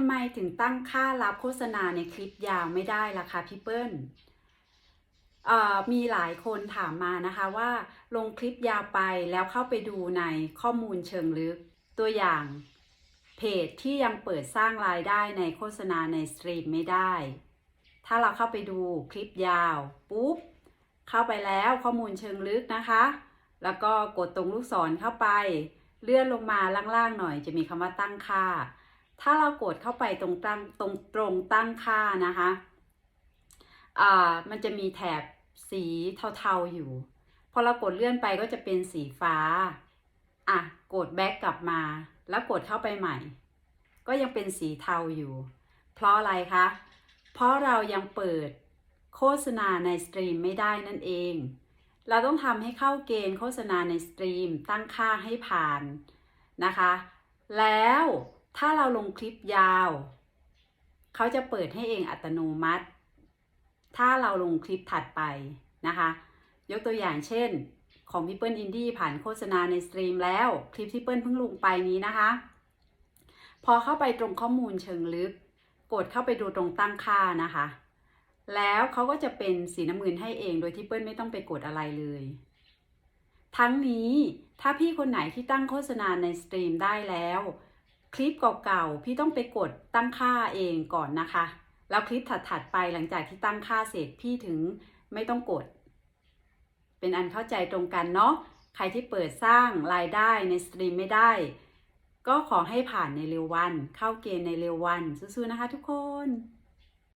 ำไมถึงตั้งค่ารับโฆษณาในคลิปยาวไม่ได้ล่ะคะพี่เปิ้ลมีหลายคนถามมานะคะว่าลงคลิปยาวไปแล้วเข้าไปดูในข้อมูลเชิงลึกตัวอย่างเพจที่ยังเปิดสร้างรายได้ในโฆษณาในสตรีมไม่ได้ ถ้าเราเข้าไปดูคลิปยาวปุ๊บ เข้าไปแล้วข้อมูลเชิงลึกนะคะ แล้วก็กดตรงลูกศรเข้าไป เลื่อนลงมาล่างๆหน่อยจะมีคำว่าตั้งค่า ถ้าเรากดเข้าไปตรงตั้งตรงตรงตั้งค่านะคะอ่ามันจะมีแถบสีเทาๆอยู่ พอเรากดเลื่อนไปก็จะเป็นสีฟ้า อะ กดแบ็กกลับมา แล้วกดเข้าไปใหม่ ก็ยังเป็นสีเทาอยู่ เพราะอะไรคะ เพราะเรายังเปิดโฆษณาในสตรีมไม่ได้นั่นเอง เราต้องทำให้เข้าเกณฑ์โฆษณาในสตรีมตั้งค่าให้ผ่านนะคะ แล้ว ถ้าเราลงคลิปยาว เขาจะเปิดให้เองอัตโนมัติ ถ้าเราลงคลิปถัดไปนะคะ ยกตัวอย่างเช่น ของพี่เปิ้ลอินดี้ผ่านโฆษณาในสตรีมแล้วคลิปที่เปิ้ลเพิ่งลงไปนี้นะคะ พอเข้าไปตรงข้อมูลเชิงลึก กดเข้าไปดูตรงตั้งค่านะคะ แล้วเขาก็จะเป็นสีน้ำเงินให้เองโดยที่เปิ้ลไม่ต้องไปกดอะไรเลยทั้งนี้ถ้าพี่คนไหนที่ตั้งโฆษณาในสตรีมได้แล้ว คลิปเก่าๆ พี่ต้องไปกดตั้งค่าเองก่อนนะคะ แล้วคลิปถัดๆไปหลังจากที่ตั้งค่าเสร็จพี่ถึงไม่ต้องกด เป็นอันเข้าใจตรงกันเนาะ ใครที่เปิดสร้างรายได้ในสตรีมไม่ได้ ก็ขอให้ผ่านในเร็ววัน เข้าเกณฑ์ในเร็ววันสู้ๆนะคะทุกคน